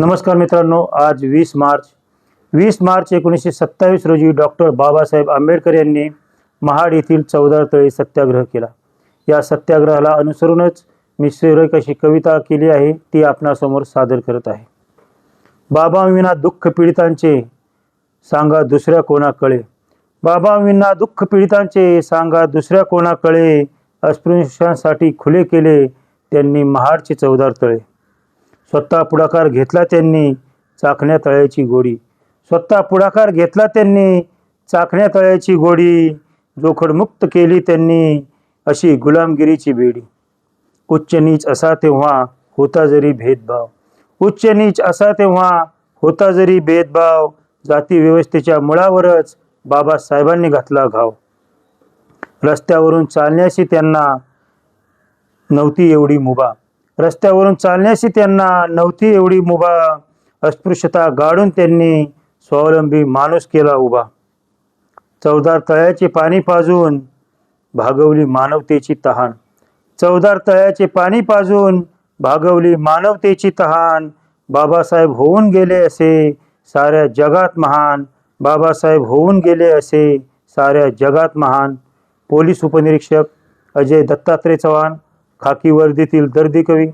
नमस्कार मित्रांनो आज वीस मार्च. वीस मार्च एकोणीसशे सत्तावीस रोजी डॉक्टर बाबासाहेब आंबेडकर यांनी महाड येथील चौदा तळे सत्याग्रह केला. या सत्याग्रहाला अनुसरूनच मी सुरेख अशी कविता केली आहे ती आपणासमोर सादर करत आहे. बाबाविना दुःख पीडितांचे सांगा दुसऱ्या कोणाकळे बाबाविना दुःख पीडितांचे सांगा दुसऱ्या कोणाकळे अस्पृश्यांसाठी खुले केले त्यांनी महाडचे चौदार तळे. स्वतः पुढाकार घेतला त्यांनी चाकण्या तळ्याची गोडी. स्वतः पुढाकार घेतला त्यांनी चाकण्या तळ्याची गोडी. जोखडमुक्त केली त्यांनी अशी गुलामगिरीची बेडी. उच्च नीच असा तेव्हा होता जरी भेदभाव. उच्च नीच असा तेव्हा होता जरी भेदभाव. जाती व्यवस्थेच्या मुळावरच बाबासाहेबांनी घातला घाव. रस्त्यावरून चालण्याशी त्यांना नव्हती एवढी मुभा. रस्त्यावरून चालण्याशी त्यांना नव्हती एवढी मुभा अस्पृश्यता गाडून त्यांनी स्वावलंबी माणूस केला उभा. चौदार तळ्याचे पाणी पाजून भागवली मानवतेची तहान. चौदार तळ्याचे पाणी पाजून भागवली मानवतेची तहान. बाबासाहेब होऊन गेले असे साऱ्या जगात महान. बाबासाहेब होऊन गेले असे साऱ्या जगात महान. पोलीस उपनिरीक्षक अजय दत्तात्रय चव्हाण खाकी वर्दीतील दर्दी कवी.